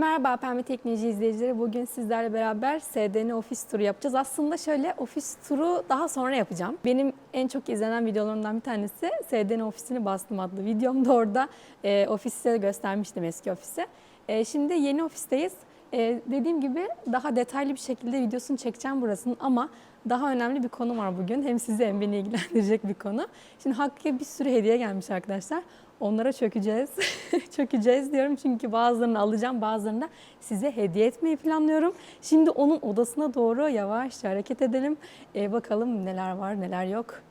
Merhaba Pembe Teknoloji izleyicileri. Bugün sizlerle beraber SDN ofis turu yapacağız. Aslında şöyle ofis turu daha sonra yapacağım. Benim en çok izlenen videolarımdan bir tanesi SDN ofisini bastım adlı videomda orada e, ofiste göstermiştim eski ofisi. E, şimdi yeni ofisteyiz. E, dediğim gibi daha detaylı bir şekilde videosunu çekeceğim burasının ama daha önemli bir konu var bugün. Hem sizi hem beni ilgilendirecek bir konu. Şimdi Hakkı'ya bir sürü hediye gelmiş arkadaşlar. Onlara çökeceğiz. çökeceğiz diyorum çünkü bazılarını alacağım, bazılarını da size hediye etmeyi planlıyorum. Şimdi onun odasına doğru yavaşça hareket edelim. Ee, bakalım neler var, neler yok.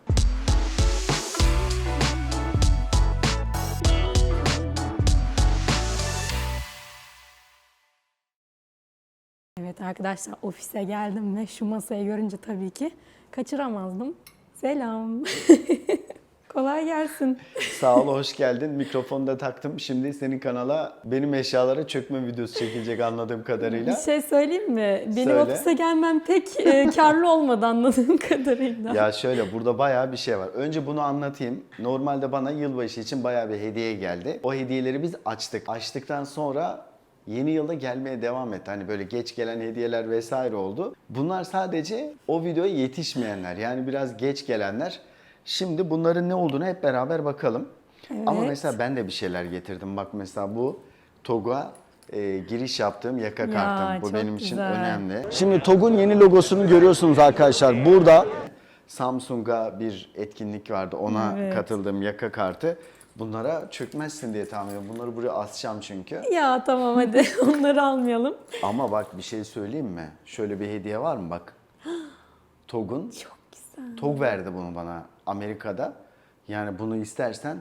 Evet arkadaşlar ofise geldim ve şu masayı görünce tabii ki kaçıramazdım. Selam. Kolay gelsin. Sağ ol, hoş geldin. Mikrofonu da taktım. Şimdi senin kanala benim eşyalara çökme videosu çekilecek anladığım Bir kadarıyla. şey söyleyeyim mi? Benim Söyle. ofise gelmem pek e, karlı olmadı anladığım kadarıyla. Ya şöyle, burada bayağı bir şey var. Önce bunu anlatayım. Normalde bana yılbaşı için bayağı bir hediye geldi. O hediyeleri biz açtık. Açtıktan sonra yeni yılda gelmeye devam etti. Hani böyle geç gelen hediyeler vesaire oldu. Bunlar sadece o videoya yetişmeyenler. Yani biraz geç gelenler. Şimdi bunların ne olduğunu hep beraber bakalım. Ama Evet. mesela ben de bir şeyler getirdim. Bak mesela bu TOG'a e, giriş yaptığım yaka Ya, kartım. Bu benim için güzel. önemli. Şimdi TOG'un yeni logosunu görüyorsunuz arkadaşlar. Burada Samsung'a bir etkinlik vardı. Ona Evet. katıldım yaka kartı. Bunlara çökmezsin diye tahmin ediyorum. Bunları buraya asacağım çünkü. Ya tamam hadi onları almayalım. Ama bak bir şey söyleyeyim mi? Şöyle bir hediye var mı bak. TOG'un Çok güzel. TOG verdi bunu bana Amerika'da. Yani bunu istersen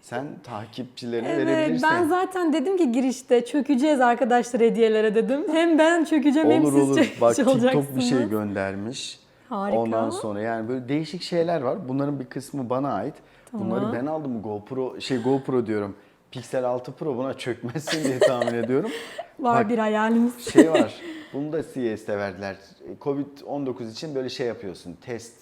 sen takipçilerine Evet verebilirsin. ben zaten dedim ki girişte çökeceğiz arkadaşlar hediyelere dedim. Hem ben çökeceğim hem Olur siz olur. çökmüş Bak TikTok bir şey göndermiş. Harika. Ondan sonra yani böyle değişik şeyler var. Bunların bir kısmı bana ait. Bunları ben aldım GoPro şey GoPro diyorum. Pixel 6 Pro buna çökmezsin diye tahmin ediyorum. Var Bak, bir hayalimiz. Şey var. Bunu da CES'te verdiler. Covid-19 için böyle şey yapıyorsun. Test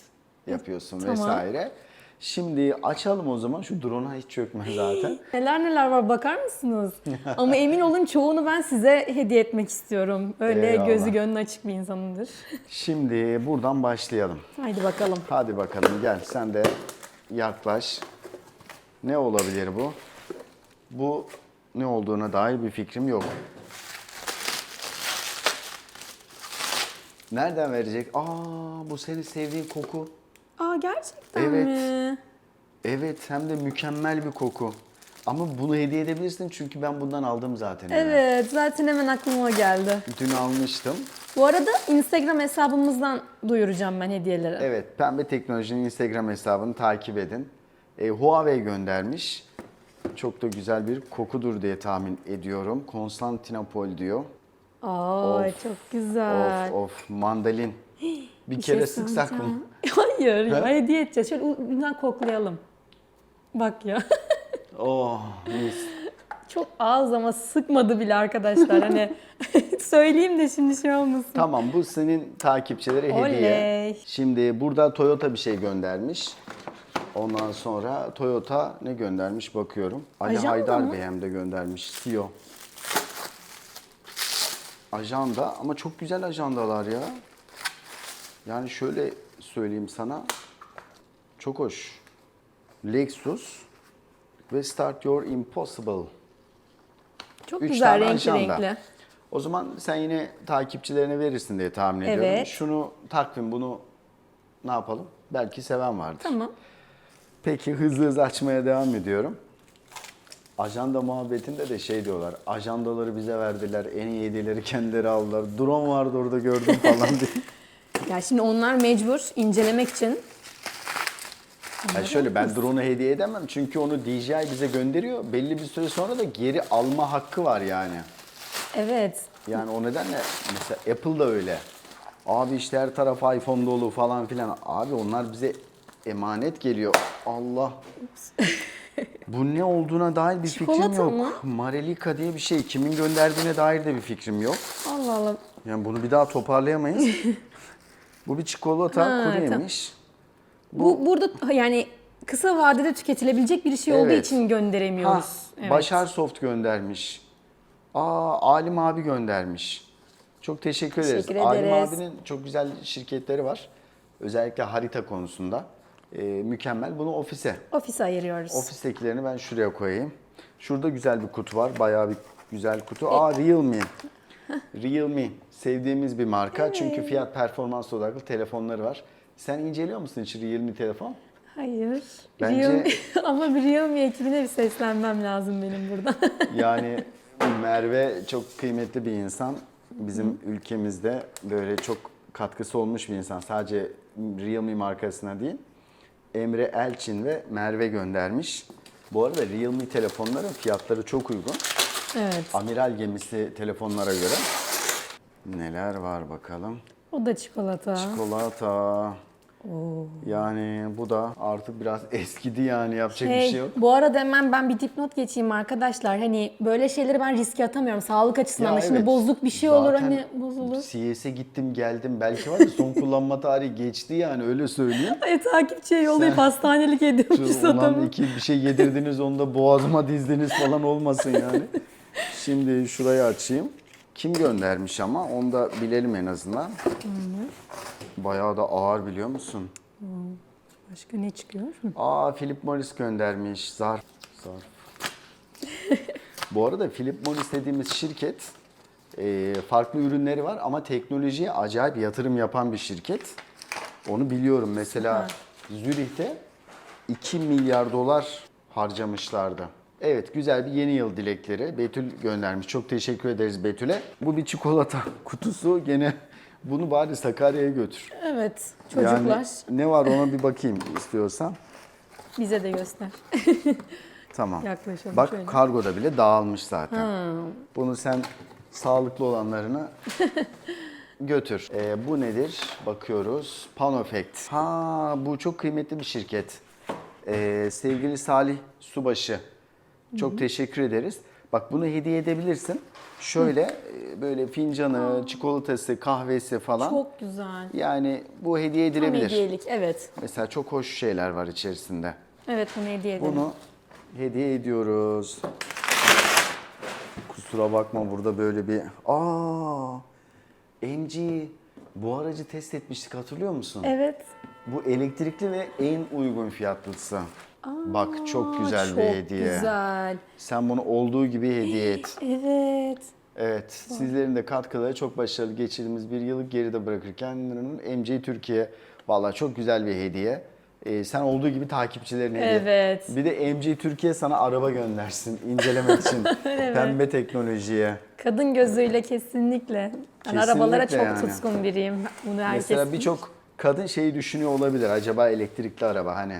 yapıyorsun Tamam. vesaire. Şimdi açalım o zaman. Şu drone'a hiç çökme zaten. Neler neler var bakar mısınız? Ama emin olun çoğunu ben size hediye etmek istiyorum. Öyle Eyvallah. gözü gönlü açık bir insanımdır. Şimdi buradan başlayalım. Haydi bakalım. Hadi bakalım gel sen de yaklaş. Ne olabilir bu? Bu ne olduğuna dair bir fikrim yok. Nereden verecek? Aa bu senin sevdiğin koku. Aa gerçekten Evet. mi? Evet hem de mükemmel bir koku. Ama bunu hediye edebilirsin çünkü ben bundan aldım zaten. eve. Evet zaten hemen aklıma o geldi. Dün almıştım. Bu arada Instagram hesabımızdan duyuracağım ben hediyeleri. Evet, Pembe Teknoloji'nin Instagram hesabını takip edin. E, Huawei göndermiş. Çok da güzel bir kokudur diye tahmin ediyorum. Konstantinopol diyor. Aa Of, çok güzel. Of of mandalin. Bir, Bir kere şey sıksak mı? Hayır ya hediye edeceğiz. Şöyle ucundan koklayalım. Bak ya. Oh mis. Çok ağız ama sıkmadı bile arkadaşlar. Hani söyleyeyim de şimdi şey olmasın. Tamam bu senin takipçilere hediye. Şimdi burada Toyota bir şey göndermiş. Ondan sonra Toyota ne göndermiş bakıyorum. Ali Ajanda Haydar? Bey hem de göndermiş. CEO. Ajanda ama çok güzel ajandalar ya. Yani şöyle söyleyeyim sana. Çok hoş. Lexus ve Start Your Impossible. Çok Üç güzel tane renkli ajanda. renkli. O zaman sen yine takipçilerine verirsin diye tahmin ediyorum. Evet. Şunu takvim bunu ne yapalım? Belki seven vardır. Tamam. Peki hızlı hızlı açmaya devam ediyorum. Ajanda muhabbetinde de şey diyorlar. Ajandaları bize verdiler. En iyi hediyeleri kendileri aldılar. Drone vardı orada gördüm falan diye. Ya şimdi onlar mecbur incelemek için. Yani şöyle ben drone'u hediye edemem. Çünkü onu DJI bize gönderiyor. Belli bir süre sonra da geri alma hakkı var yani. Evet. Yani o nedenle mesela Apple da öyle. Abi işte her taraf iPhone dolu falan filan. Abi onlar bize emanet geliyor. Allah. Bu ne olduğuna dair bir fikrim Çikolata yok. mı? Marelika diye bir şey. Kimin gönderdiğine dair de bir fikrim yok. Allah Allah. Yani bunu bir daha toparlayamayız. Bu bir çikolata Ha, kuru tamam. yemiş. Bu, burada yani kısa vadede tüketilebilecek bir şey olduğu Evet. için gönderemiyoruz. Ha, Evet. Başar Soft göndermiş. Aa Alim abi göndermiş. Çok teşekkür ederiz. Teşekkür Alim ederiz. abinin çok güzel şirketleri var. Özellikle harita konusunda. Ee, mükemmel. Bunu ofise. Ofise ayırıyoruz. Ofistekilerini ben şuraya koyayım. Şurada güzel bir kutu var. Bayağı bir güzel kutu. Aa Realme. Realme. Sevdiğimiz bir marka. Çünkü fiyat performans odaklı telefonları var. Sen inceliyor musun hiç Realme telefon? Hayır. Bence- Realme, ama bir Realme ekibine bir seslenmem lazım benim burada. Yani Merve çok kıymetli bir insan. Bizim ülkemizde böyle çok katkısı olmuş bir insan. Sadece Realme markasına değil. Emre Elçin ve Merve göndermiş. Bu arada Realme telefonların fiyatları çok uygun. Evet. Amiral gemisi telefonlara göre. Neler var bakalım. O da çikolata. Çikolata. Yani bu da artık biraz eskidi yani yapacak bir Hey, şey yok. bu arada hemen ben bir dipnot geçeyim arkadaşlar. Hani böyle şeyleri ben riske atamıyorum sağlık açısından Ya da. Şimdi evet. bozuk bir şey olur Zaten hani bozulur. CS'e gittim geldim. Belki var ya son kullanma tarihi geçti yani öyle söyleyeyim. Ay, takipçiye yollayıp hastanelik ediyormuş Ulan adamı. iki bir şey yedirdiniz onu da boğazıma dizdiniz falan olmasın yani. Şimdi şurayı açayım. Kim göndermiş ama onu da bilelim en azından. Bayağı da ağır biliyor musun? Başka ne çıkıyor? Aa Philip Morris göndermiş. Zarf. Zarf. Bu arada Philip Morris dediğimiz şirket e, farklı ürünleri var ama teknolojiye acayip yatırım yapan bir şirket. Onu biliyorum. Mesela Zürih'te 2 milyar dolar harcamışlardı. Evet güzel bir yeni yıl dilekleri. Betül göndermiş. Çok teşekkür ederiz Betül'e. Bu bir çikolata kutusu. Gene bunu bari Sakarya'ya götür. Evet çocuklar Yani ne var ona bir bakayım istiyorsan. bize de göster. Tamam. Yaklaşalım Bak şöyle. kargoda bile dağılmış zaten. Bunu sen sağlıklı olanlarını götür. Ee, bu nedir? Bakıyoruz. Panofect. Ha bu çok kıymetli bir şirket. Ee, sevgili Salih Subaşı. Çok teşekkür ederiz. Bak bunu hediye edebilirsin. Şöyle e, böyle fincanı, çikolatası, kahvesi falan. Çok güzel. Yani bu hediye Tam edilebilir. hediyelik evet. Mesela çok hoş şeyler var içerisinde. Evet bunu hediye edelim. Bunu hediye ediyoruz. Kusura bakma burada böyle bir... Aa, MG bu aracı test etmiştik hatırlıyor musun? Evet. Bu elektrikli ve en uygun fiyatlısı. Bak çok güzel Çok bir hediye. güzel. Sen bunu olduğu gibi hediye et. Evet. Evet, sizlerin de katkıları çok başarılı geçirdiğimiz bir yılı geride bırakırken MG Türkiye valla çok güzel bir hediye. Ee, sen olduğu gibi takipçilerine hediye. Evet. Bir de MG Türkiye sana araba göndersin incelemek için. Pembe teknolojiye. Kadın gözüyle kesinlikle. Ben Kesinlikle arabalara çok yani. tutkun biriyim. Bunu herkes Mesela birçok kadın şeyi düşünüyor olabilir. Acaba elektrikli araba hani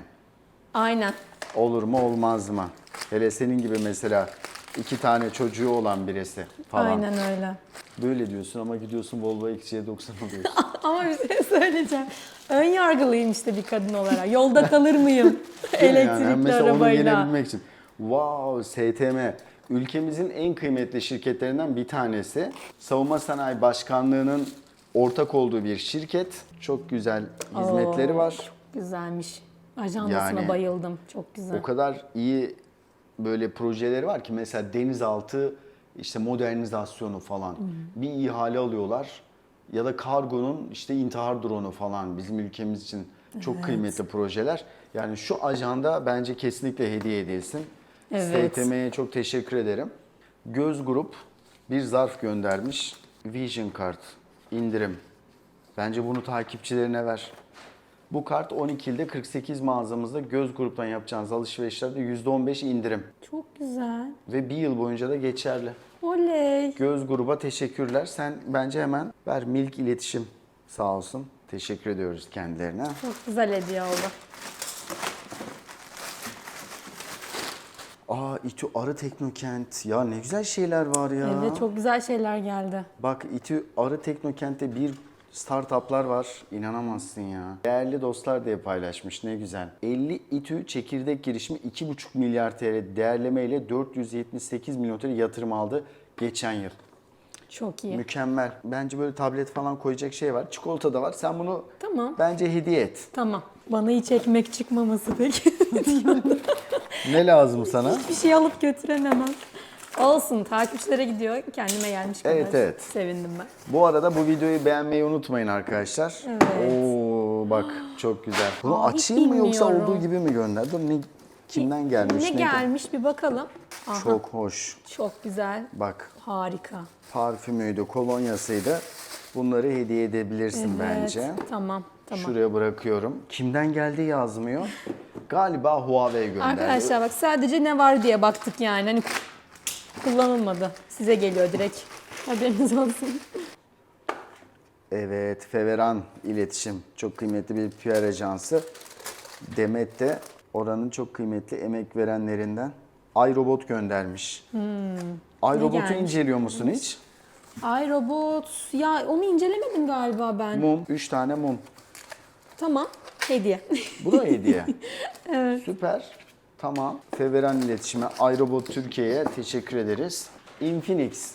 Aynen. olur mu olmaz mı? Hele senin gibi mesela iki tane çocuğu olan birisi falan. Aynen öyle. Böyle diyorsun ama gidiyorsun Volvo XC90 alıyorsun. Ama bir şey söyleyeceğim. Ön yargılıyım işte bir kadın olarak. Yolda kalır mıyım mi yani? elektrikli Mesela onu arabayla? yenebilmek için. Wow, STM. Ülkemizin en kıymetli şirketlerinden bir tanesi. Savunma Sanayi Başkanlığı'nın ortak olduğu bir şirket. Çok güzel hizmetleri Oo, var. Güzelmiş. Ajandasına Yani- bayıldım. Çok güzel. O kadar iyi böyle projeleri var ki mesela denizaltı işte modernizasyonu falan bir ihale alıyorlar ya da kargonun işte intihar drone'u falan bizim ülkemiz için çok kıymetli projeler. Yani şu ajanda bence kesinlikle hediye edilsin. Evet. STM'ye çok teşekkür ederim. Göz Grup bir zarf göndermiş. Vision Card indirim. Bence bunu takipçilerine ver. Bu kart 12 ilde 48 mağazamızda göz gruptan yapacağınız alışverişlerde %15 indirim. Çok güzel. Ve bir yıl boyunca da geçerli. Oley. Göz gruba teşekkürler. Sen bence hemen ver Milk İletişim sağ olsun. Teşekkür ediyoruz kendilerine. Çok güzel hediye oldu. Aa İTÜ Arı Teknokent. Ya ne güzel şeyler var ya. Evet çok güzel şeyler geldi. Bak İTÜ Arı Teknokent'te bir startuplar var. İnanamazsın ya. Değerli dostlar diye paylaşmış. Ne güzel. 50 İTÜ çekirdek girişimi 2,5 milyar TL değerlemeyle 478 milyon TL yatırım aldı geçen yıl. Çok iyi. Mükemmel. Bence böyle tablet falan koyacak şey var. Çikolata da var. Sen bunu Tamam. bence hediye et. Tamam. Bana hiç ekmek çıkmaması peki. Ne lazım sana? Hiçbir şey alıp götüremem. Olsun takipçilere gidiyor. Kendime gelmiş kadar. Evet, evet. Sevindim ben. Bu arada bu videoyu beğenmeyi unutmayın arkadaşlar. Evet. Oo bak çok güzel. Bunu Aa, açayım mı yoksa bilmiyorum. olduğu gibi mi gönder? Dur ne kimden gelmiş? Ne gelmiş bir bakalım. Aha, çok, Çok hoş. güzel. Bak Harika. parfümüydü, kolonyasıydı. Bunları hediye edebilirsin bence. Evet, Tamam. Tamam. Şuraya bırakıyorum. Kimden geldi yazmıyor. Galiba Huawei gönderdi. Arkadaşlar bak sadece ne var diye baktık yani. Hani kullanılmadı. Size geliyor direkt. Haberiniz olsun. Evet, Feveran İletişim. Çok kıymetli bir PR ajansı. Demet de oranın çok kıymetli emek verenlerinden. iRobot göndermiş. iRobot'u Hmm. gelmiş? inceliyor musun hiç? Ay robot. Ya onu incelemedim galiba ben. Mum, 3 tane mum. Tamam. Hediye. Bu da hediye. Süper. Tamam. Feveran İletişim'e, iRobot Türkiye'ye teşekkür ederiz. Infinix.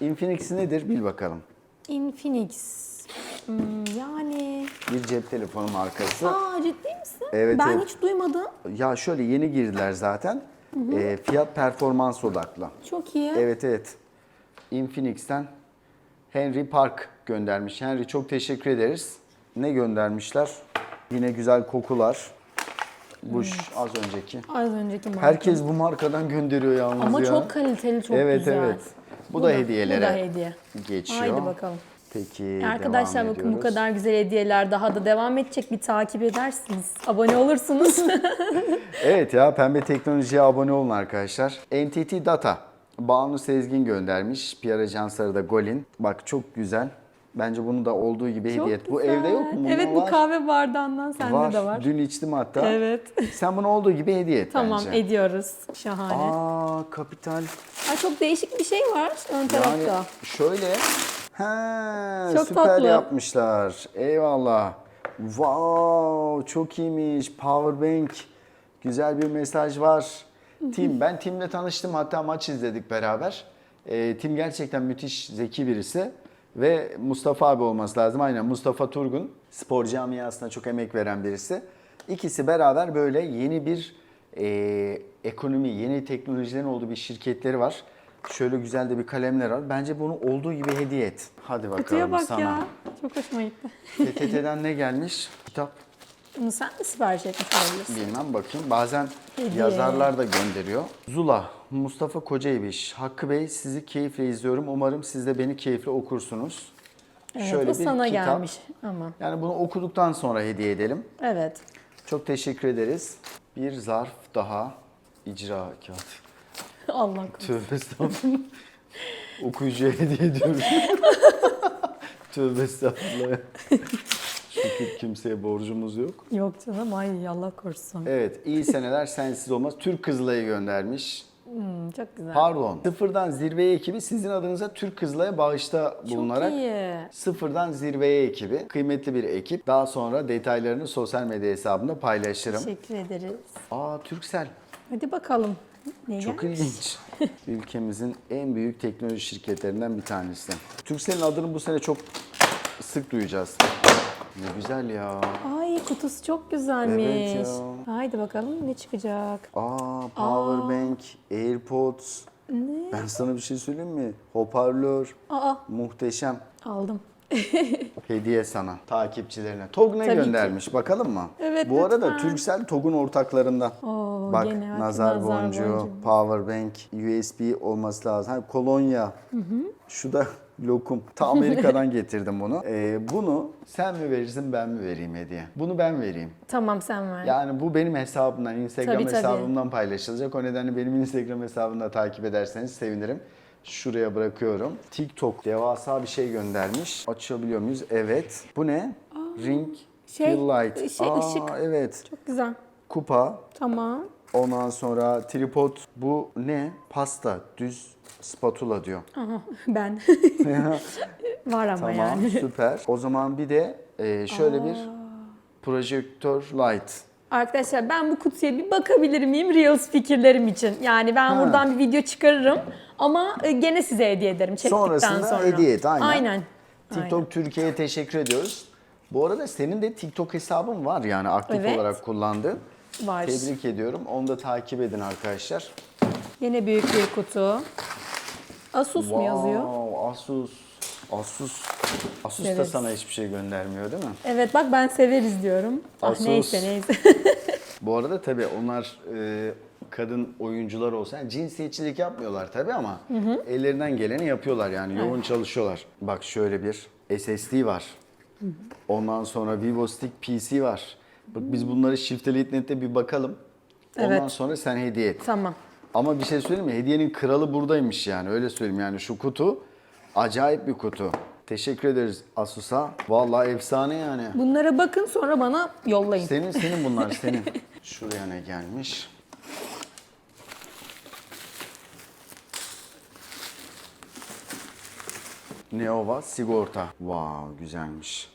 Infinix nedir bil bakalım. Infinix. Hmm, yani. Bir cep telefonu markası. Aa ciddi misin? Evet, ben evet. hiç duymadım. Ya şöyle yeni girdiler zaten. Ee, fiyat performans odaklı. Çok iyi. Evet evet. Infinix'ten Henry Park göndermiş. Henry çok teşekkür ederiz. Ne göndermişler? Yine güzel kokular. Bush az önceki. Az önceki marka. Herkes bu markadan gönderiyor yalnız Ama ya. çok kaliteli, çok evet, güzel. Evet Bu, da hediyelere Bu da hediye. geçiyor. Haydi bakalım. Peki Arkadaşlar bakın bu kadar güzel hediyeler daha da devam edecek. Bir takip edersiniz. Abone olursunuz. Evet ya pembe teknolojiye abone olun arkadaşlar. NTT Data. Banu Sezgin göndermiş. PR ajansları da Golin. Bak çok güzel. Bence bunu da olduğu gibi Çok hediye et. Bu evde yok mu? Bunun Evet bu var. kahve bardağından sende var. de var. Dün içtim hatta. Evet. Sen bunu olduğu gibi hediye et Tamam bence. ediyoruz. Şahane. Aa kapital. Ay, çok değişik bir şey var ön Yani tarafta. şöyle. He, Çok süper tatlı. yapmışlar. Eyvallah. Wow, çok iyiymiş. Powerbank. Güzel bir mesaj var. Tim, ben Tim'le tanıştım. Hatta maç izledik beraber. Ee, Tim gerçekten müthiş, zeki birisi. Ve Mustafa abi olması lazım. Aynen Mustafa Turgun. Spor camiasına çok emek veren birisi. İkisi beraber böyle yeni bir e, ekonomi, yeni teknolojilerin olduğu bir şirketleri var. Şöyle güzel de bir kalemler var. Bence bunu olduğu gibi hediye et. Hadi bakalım Kutuya bak sana. ya. Çok hoşuma gitti. PTT'den ne gelmiş? Kitap Bunu sen mi sipariş etmiş olabilirsin? bilmem bakayım. Bazen Hediye. yazarlar da gönderiyor. Zula, Mustafa Kocaeviş. Hakkı Bey sizi keyifle izliyorum. Umarım siz de beni keyifle okursunuz. Evet, bu sana gelmiş ama. Yani bunu okuduktan sonra hediye edelim. Evet. Çok teşekkür ederiz. Bir zarf daha icra kağıt. Allah korusun. Tövbe estağfurullah. Okuyucuya hediye ediyoruz. Tövbe estağfurullah. Şükür kimseye borcumuz yok. Yok canım ay Allah korusun. Evet, iyi seneler sensiz olmaz. Türk Kızılay'ı göndermiş. Hmm, çok güzel. Pardon. Sıfırdan Zirveye ekibi sizin adınıza Türk Kızılay'a bağışta bulunarak Çok iyi. Sıfırdan Zirveye ekibi. Kıymetli bir ekip. Daha sonra detaylarını sosyal medya hesabımda paylaşırım. Teşekkür ederiz. Aa Türksel. Hadi bakalım. Ne Çok gelmiş? ilginç. Ülkemizin en büyük teknoloji şirketlerinden bir tanesi. Turkcell'in adını bu sene çok sık duyacağız. Ne güzel ya. Ay kutusu çok güzelmiş. Evet ya. Haydi bakalım ne çıkacak. Aa, powerbank, AirPods. Ben sana bir şey söyleyeyim mi? Hoparlör. Aa Muhteşem. aldım. Hediye sana. Takipçilerine. TOG ne Tabii ki. göndermiş bakalım mı? Evet, Bu arada lütfen. Turkcell TOG'un ortaklarından. Oo, Bak gene nazar, nazar boncuğu, boncuğu. powerbank, USB olması lazım. Ha, kolonya. Şu da lokum. Ta Amerika'dan getirdim bunu. Ee, bunu sen mi verirsin ben mi vereyim hediye? Bunu ben vereyim. Tamam sen ver. Yani bu benim hesabımdan, Instagram Tabii, tabii. hesabımdan paylaşılacak. O nedenle benim Instagram hesabımda takip ederseniz sevinirim. Şuraya bırakıyorum. TikTok devasa bir şey göndermiş. Açabiliyor muyuz? Evet. Bu ne? Ring Şey, Fill Light. şey, Aa, ışık. Evet. Çok güzel. Kupa. Tamam. Ondan sonra tripod. Bu ne? Pasta. Düz spatula diyor. Aha ben. Var ama tamam yani. süper. O zaman bir de e, şöyle bir projektör light. Arkadaşlar ben bu kutuya bir bakabilir miyim Reels fikirlerim için? Yani ben Ha. buradan bir video çıkarırım ama e, gene size hediye ederim çektikten Sonrasında sonra. hediye et, aynen. Aynen. TikTok Aynen. Türkiye'ye teşekkür ediyoruz. Bu arada senin de TikTok hesabın var yani aktif Evet. olarak kullandığın. Var. Tebrik ediyorum. Onu da takip edin arkadaşlar. Yine büyük bir kutu. Asus mu yazıyor? Wow, Asus. Asus. Asus da Evet. sana hiçbir şey göndermiyor değil mi? Evet bak ben severiz diyorum. Ah Asus. neyse neyse. Bu arada tabii onlar e, kadın oyuncular olsa yani cinsiyetçilik yapmıyorlar tabii ama ellerinden geleni yapıyorlar yani yoğun çalışıyorlar. Bak şöyle bir SSD var. Ondan sonra Vivo Stick PC var. Bak biz bunları Shift Elite Net'te bir bakalım. Ondan Evet. sonra sen hediye et. tamam. Ama bir şey söyleyeyim mi? Hediyenin kralı buradaymış yani öyle söyleyeyim yani şu kutu acayip bir kutu. Teşekkür ederiz Asus'a. Vallahi efsane yani. Bunlara bakın sonra bana yollayın. Senin senin bunlar senin. Şuraya ne gelmiş? Neova sigorta. Wow güzelmiş.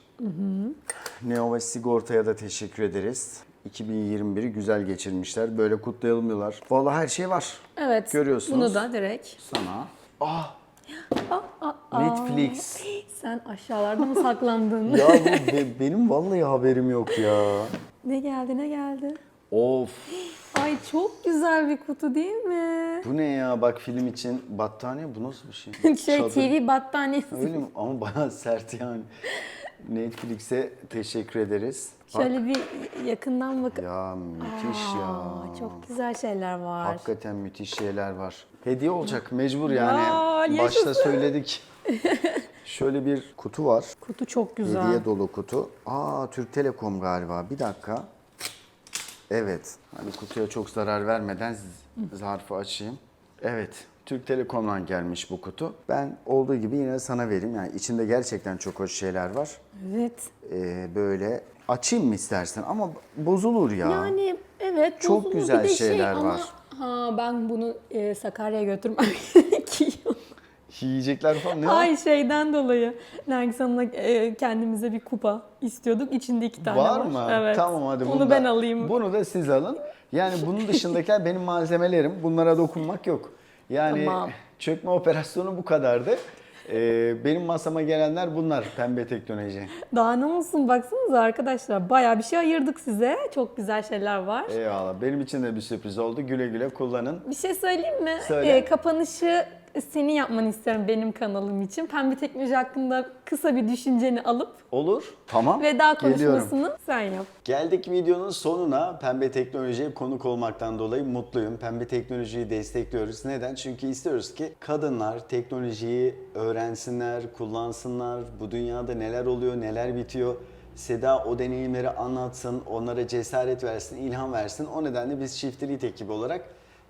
Neova sigortaya da teşekkür ederiz. 2021'i güzel geçirmişler. Böyle kutlayalım diyorlar. Vallahi her şey var. Evet. Görüyorsunuz. Bunu da direkt. Sana. Ah. Netflix. Sen aşağılarda mı saklandın? ya bu be- benim vallahi haberim yok ya. ne geldi ne geldi? Of. Ay çok güzel bir kutu değil mi? Bu ne ya? Bak film için battaniye bu nasıl bir şey? şey Çadır. TV battaniyesi. Öyle mi? Ama bayağı sert yani. Netflix'e teşekkür ederiz. Bak. Şöyle bir yakından bak. Ya müthiş ya. Aa, çok güzel şeyler var. Hakikaten müthiş şeyler var. Hediye olacak mecbur yani. Ya, Başta söyledik. Şöyle bir kutu var. Kutu çok güzel. Hediye dolu kutu. Aa Türk Telekom galiba. Bir dakika. Evet. Hani kutuya çok zarar vermeden zarfı açayım. Evet. Türk Telekom'dan gelmiş bu kutu. Ben olduğu gibi yine sana vereyim. Yani içinde gerçekten çok hoş şeyler var. Evet. Ee, böyle açayım mı istersen ama bozulur ya. Yani evet. Çok bozulur. güzel Bir de şeyler şey, ama, var. Ha ben bunu e, Sakarya'ya götürmem gerekiyor. Yiyecekler falan ne? Ay şeyden dolayı. Nergis Hanım'la e, kendimize bir kupa istiyorduk. İçinde iki tane var. Var mı? Evet. Tamam hadi. Bunu ben da- alayım. Bunu da siz alın. Yani bunun dışındakiler benim malzemelerim. Bunlara dokunmak yok. Yani Tamam. çökme operasyonu bu kadardı. Ee, benim masama gelenler bunlar. Pembe teknoloji. Daha ne olsun baksanıza arkadaşlar. Bayağı bir şey ayırdık size. Çok güzel şeyler var. Eyvallah. Benim için de bir sürpriz oldu. Güle güle kullanın. Bir şey söyleyeyim mi? Söyle. Ee, kapanışı senin yapmanı istiyorum benim kanalım için. Pembe teknoloji hakkında kısa bir düşünceni alıp Olur. Tamam. veda Geliyorum. konuşmasını sen yap. Geldik videonun sonuna. Pembe Teknoloji'ye konuk olmaktan dolayı mutluyum. Pembe Teknoloji'yi destekliyoruz. Neden? Çünkü istiyoruz ki kadınlar teknolojiyi öğrensinler, kullansınlar. Bu dünyada neler oluyor, neler bitiyor. Seda o deneyimleri anlatsın, onlara cesaret versin, ilham versin. O nedenle biz Shift Elite ekibi olarak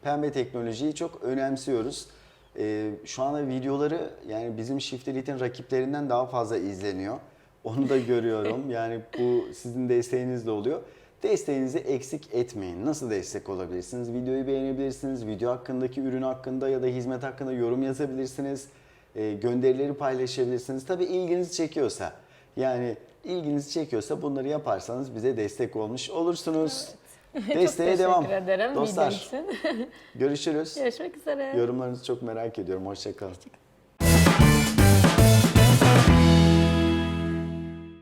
Pembe Teknoloji'yi çok önemsiyoruz. Ee, şu anda videoları yani bizim Shift Elite'in rakiplerinden daha fazla izleniyor. Onu da görüyorum. Yani bu sizin desteğinizle oluyor. Desteğinizi eksik etmeyin. Nasıl destek olabilirsiniz? Videoyu beğenebilirsiniz. Video hakkındaki ürün hakkında ya da hizmet hakkında yorum yazabilirsiniz. Ee, gönderileri paylaşabilirsiniz. Tabii ilginizi çekiyorsa. Yani ilginizi çekiyorsa bunları yaparsanız bize destek olmuş olursunuz. Desteğe devam. teşekkür ederim Dostlar görüşürüz. Görüşmek üzere. Yorumlarınızı çok merak ediyorum. Hoşçakalın.